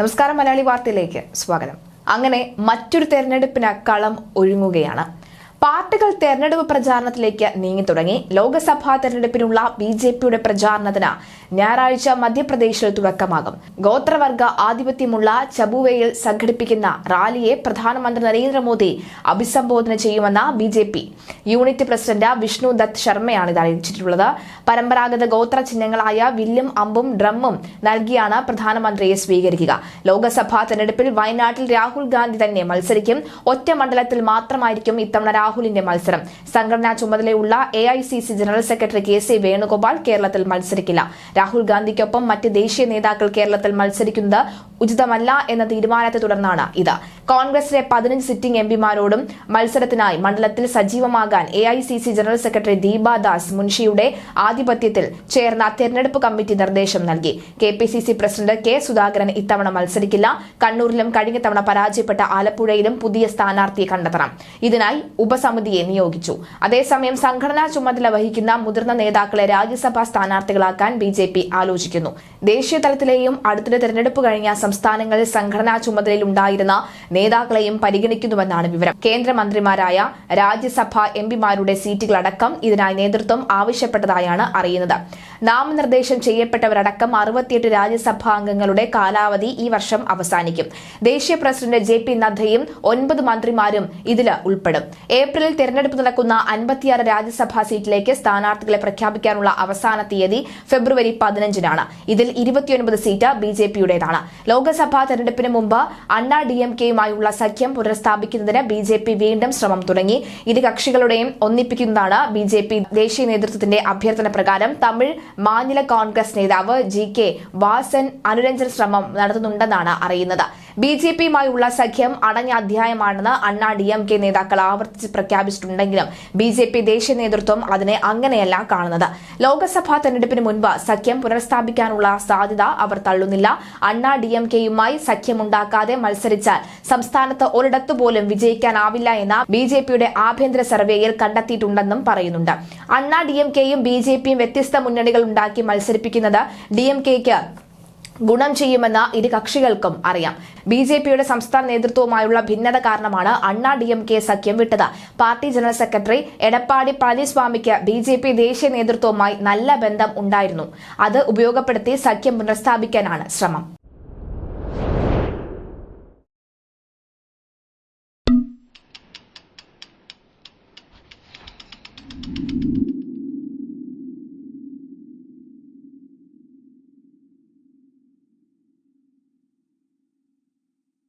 നമസ്കാരം മലയാളി വാർത്തയിലേക്ക് സ്വാഗതം. അങ്ങനെ മറ്റൊരു തെരഞ്ഞെടുപ്പിന് കളം ഒരുങ്ങുകയാണ്. പാർട്ടികൾ തെരഞ്ഞെടുപ്പ് പ്രചാരണത്തിലേക്ക് നീങ്ങി തുടങ്ങി. ലോക്സഭാ തെരഞ്ഞെടുപ്പിനുള്ള ബി ജെ പിയുടെ പ്രചാരണത്തിന് ഞായറാഴ്ച മധ്യപ്രദേശിൽ തുടക്കമാകും. ഗോത്രവർഗ ആധിപത്യമുള്ള ചബുവയിൽ സംഘടിപ്പിക്കുന്ന റാലിയെ പ്രധാനമന്ത്രി നരേന്ദ്രമോദി അഭിസംബോധന ചെയ്യുമെന്ന B J P. Unit president Vishnu Dutt ശർമ്മയാണ് ഇത് അറിയിച്ചിട്ടുള്ളത്. പരമ്പരാഗത ഗോത്ര ചിഹ്നങ്ങളായ വില്ലും അമ്പും ഡ്രമ്മും നൽകിയാണ് പ്രധാനമന്ത്രിയെ സ്വീകരിക്കുക. ലോക്സഭാ തെരഞ്ഞെടുപ്പിൽ വയനാട്ടിൽ രാഹുൽ ഗാന്ധി തന്നെ മത്സരിക്കും. ഒറ്റ മണ്ഡലത്തിൽ മാത്രമായിരിക്കും ഇത്തവണ രാഹുലിന്റെ മത്സരം. സംഘടനാ ചുമതലയുള്ള A general secretary K C Venugopal കേരളത്തിൽ മത്സരിക്കില്ല. രാഹുൽ ഗാന്ധിക്കൊപ്പം മറ്റ് ദേശീയ നേതാക്കൾ കേരളത്തിൽ മത്സരിക്കുന്നത് ഉചിതമല്ല എന്ന തീരുമാനത്തെ തുടർന്നാണ് ഇത്. കോൺഗ്രസിലെ പതിനഞ്ച് സിറ്റിംഗ് എംപിമാരോടും മത്സരത്തിനായി മണ്ഡലത്തിൽ സജീവമാകാൻ എ ജനറൽ സെക്രട്ടറി ദീപാദാസ് മുൻഷിയുടെ ആധിപത്യത്തിൽ ചേർന്ന തെരഞ്ഞെടുപ്പ് കമ്മിറ്റി നിർദ്ദേശം നൽകി. കെ പ്രസിഡന്റ് കെ സുധാകരൻ ഇത്തവണ മത്സരിക്കില്ല. കണ്ണൂരിലും കഴിഞ്ഞ തവണ പരാജയപ്പെട്ട ആലപ്പുഴയിലും പുതിയ സ്ഥാനാർത്ഥിയെ കണ്ടെത്തണം. ഇതിനായി ഉപസമിതിയെ നിയോഗിച്ചു. അതേസമയം സംഘടനാ ചുമതല വഹിക്കുന്ന മുതിർന്ന നേതാക്കളെ രാജ്യസഭാ സ്ഥാനാർത്ഥികളാക്കാൻ ബി ആലോചിക്കുന്നു. ദേശീയ തലത്തിലെയും അടുത്തിടെ തെരഞ്ഞെടുപ്പ് കഴിഞ്ഞ സംസ്ഥാനങ്ങളിൽ സംഘടനാ ചുമതലയിലുണ്ടായിരുന്ന നേതാക്കളെയും പരിഗണിക്കുന്നുവെന്നാണ് വിവരം. കേന്ദ്രമന്ത്രിമാരായ രാജ്യസഭാ എംപിമാരുടെ സീറ്റുകളടക്കം ഇതിനായി നേതൃത്വം ആവശ്യപ്പെട്ടതായാണ് അറിയുന്നത്. നാമനിർദ്ദേശം ചെയ്യപ്പെട്ടവരടക്കം അറുപത്തിയെട്ട് രാജ്യസഭാ അംഗങ്ങളുടെ കാലാവധി ഈ വർഷം അവസാനിക്കും. ദേശീയ പ്രസിഡന്റ് ജെ പി നദ്ദയും ഒൻപത് മന്ത്രിമാരും ഇതിൽ ഉൾപ്പെടും. ഏപ്രിലിൽ തെരഞ്ഞെടുപ്പ് നടക്കുന്ന അൻപത്തിയാറ് രാജ്യസഭാ സീറ്റിലേക്ക് സ്ഥാനാർത്ഥികളെ പ്രഖ്യാപിക്കാനുള്ള അവസാന തീയതി ഫെബ്രുവരി പതിനഞ്ചിനാണ്. ഇതിൽ ഇരുപത്തിയൊൻപത് സീറ്റ് ബി ജെ പിയുടേതാണ്. ലോക്സഭാ തെരഞ്ഞെടുപ്പിന് മുമ്പ് അണ്ണാ ഡി എം കെയുമായുള്ള സഖ്യം പുനഃസ്ഥാപിക്കുന്നതിന് ബി ജെ പി വീണ്ടും ശ്രമം തുടങ്ങി. ഇരു കക്ഷികളുടെയും ഒന്നിപ്പിക്കുന്നതാണ് ബി ജെ പി ദേശീയ നേതൃത്വത്തിന്റെ അഭ്യർത്ഥന പ്രകാരം തമിഴ് മാநில കോൺഗ്രസ് നേതാവ് ജി കെ വാസൻ അനുരഞ്ജന ശ്രമം നടത്തുന്നുണ്ടെന്നാണ് അറിയുന്നത്. ബി ജെ പിയുമായുള്ള സഖ്യം അടഞ്ഞ അധ്യായമാണെന്ന് അണ്ണാ ഡി എം കെ നേതാക്കൾ ആവർത്തിച്ച് പ്രഖ്യാപിച്ചിട്ടുണ്ടെങ്കിലും ബി ജെ പി ദേശീയ നേതൃത്വം അതിനെ അങ്ങനെയല്ല കാണുന്നത്. ലോക്സഭാ തെരഞ്ഞെടുപ്പിന് മുൻപ് സഖ്യം പുനഃസ്ഥാപിക്കാനുള്ള സാധ്യത അവർ തള്ളുന്നില്ല. അണ്ണാ ഡി എം കെയുമായി സഖ്യമുണ്ടാക്കാതെ മത്സരിച്ചാൽ സംസ്ഥാനത്ത് ഒരിടത്തു പോലും വിജയിക്കാനാവില്ല എന്ന ബി ജെ പിയുടെ ആഭ്യന്തര സർവേയിൽ കണ്ടെത്തിയിട്ടുണ്ടെന്നും പറയുന്നുണ്ട്. അണ്ണാ ഡി എം കെയും ബി ജെ പിയും വ്യത്യസ്ത മുന്നണികൾ ഉണ്ടാക്കി മത്സരിപ്പിക്കുന്നത് ഡി എം കെക്ക് ഗുണം ചെയ്യുമെന്ന് ഇരു കക്ഷികൾക്കും അറിയാം. ബി ജെ പിയുടെ സംസ്ഥാന നേതൃത്വവുമായുള്ള ഭിന്നത കാരണമാണ് അണ്ണാ ഡി എം കെ സഖ്യം വിട്ടത്. പാർട്ടി ജനറൽ സെക്രട്ടറി എടപ്പാടി പളനിസ്വാമിക്ക് ബി ജെ പി ദേശീയ നേതൃത്വവുമായി നല്ല ബന്ധം ഉണ്ടായിരുന്നു. അത് ഉപയോഗപ്പെടുത്തി സഖ്യം പുനഃസ്ഥാപിക്കാനാണ് ശ്രമം.